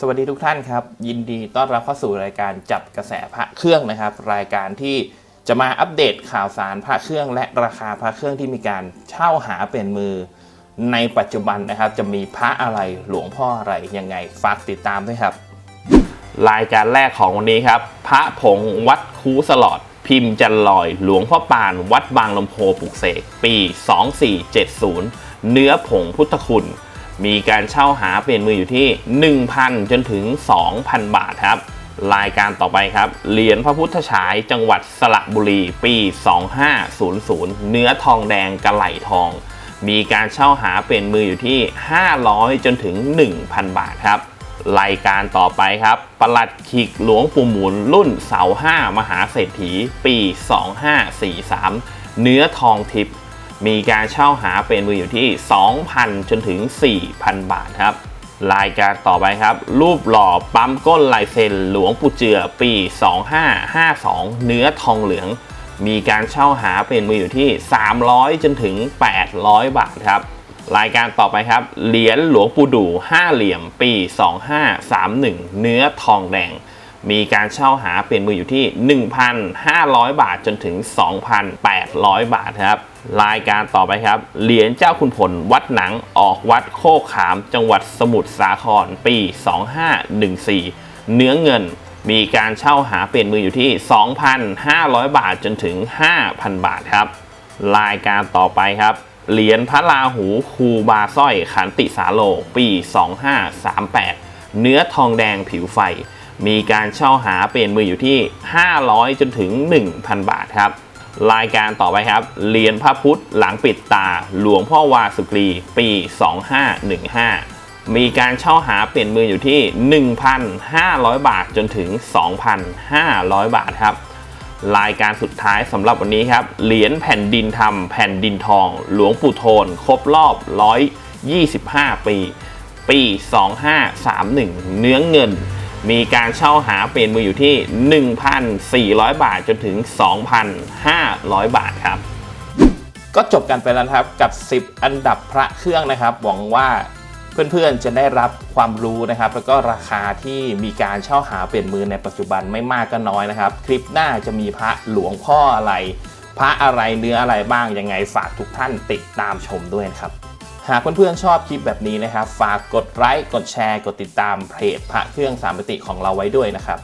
สวัสดีทุกท่านครับ ยินดีต้อนรับเข้าสู่รายการจับกระแสพระเครื่องนะครับ รายการที่จะมาอัปเดตข่าวสารพระเครื่อง และราคาพระเครื่องที่มีการเช่าหาเป็นมือ ในปัจจุบันนะครับ จะมีพระอะไรหลวงพ่ออะไรยังไงฝากติดตามด้วยครับ รายการแรกของวันนี้ครับ พระผงวัดคูสลอด พิมพ์จันลอย หลวงพ่อปาน วัดบางลำโพปลุกเสกปี 2470 เนื้อผงพุทธคุณ มีการเช่าหาเปลี่ยนมืออยู่ที่ 1,000 จนถึง 2,000 บาทครับ รายการต่อไปครับ เหรียญพระพุทธฉายจังหวัดสระบุรีปี 2500 เนื้อทองแดงกระไหลทอง มีการเช่าหาเปลี่ยนมืออยู่ที่ 500 จนถึง 1,000 บาทครับ รายการต่อไปครับประหลัดขิกหลวงปู่หมุนรุ่นเสาห้ามหาเศรษฐีปี 2543 เนื้อทองทิพย์ มีการเช่าหาเป็นมืออยู่ที่ 2,000 จนถึง 4,000 บาทครับ รายการต่อไปครับ รูปหล่อปั๊มก้นลายเซ็นหลวงปู่เจือปี 2552 เนื้อทองเหลือง มีการเช่าหาเป็นมืออยู่ที่ 300 จนถึง 800 บาทครับ รายการต่อไปครับ เหรียญหลวงปู่ดูห้าเหลี่ยมปี 2531 เนื้อทองแดง มีการเช่าหาเปลี่ยนมืออยู่ที่ 1,500 บาทจนถึง 2,800 บาทครับรายการต่อไปครับ เหรียญเจ้าคุณผลวัดหนังออกวัดโคกขาม จังหวัดสมุทรสาครปี 2514 เนื้อเงินมีการเช่าหาเปลี่ยนมืออยู่ที่ 2,500 บาทจนถึง 5,000 บาทครับ รายการต่อไปครับ เหรียญพระราหูคูบาสร้อยขันติสาโลปี 2538 เนื้อทองแดงผิวไฟ มีการเช่าหาเปลี่ยนมืออยู่ที่ 500 จนถึง 1,000 บาทครับ รายการต่อไปครับเหรียญพระพุทธหลังปิดตา หลวงพ่อวาสุกรีปี 2515 มีการเช่าหาเปลี่ยนมืออยู่ที่ 1,500 บาทจนถึง 2,500 บาทครับ รายการสุดท้ายสำหรับวันนี้ครับ เหรียญแผ่นดินธรรมแผ่นดินทอง หลวงปู่โทน ครบรอบ 125 ปี ปี 2531 เนื้อเงิน มีการเช่าหาเปลี่ยนมืออยู่ที่ 1,400 บาทจนถึง 2,500 บาทครับ ก็จบกันไปแล้วครับกับ 10 อันดับพระเครื่องนะครับ หวังว่าเพื่อนๆจะได้รับความรู้นะครับ แล้วก็ราคาที่มีการเช่าหาเปลี่ยนมือในปัจจุบันไม่มากก็น้อยนะครับ คลิปหน้าจะมีพระหลวงพ่ออะไร พระอะไรเนื้ออะไรบ้างยังไงฝากทุกท่านติดตามชมด้วยนะครับ หากเพื่อนๆชอบคลิปแบบนี้นะครับ ฝากกดไลค์กดแชร์ กดติดตามเพจพระเครื่องสามมิติของเราไว้ด้วยนะครับ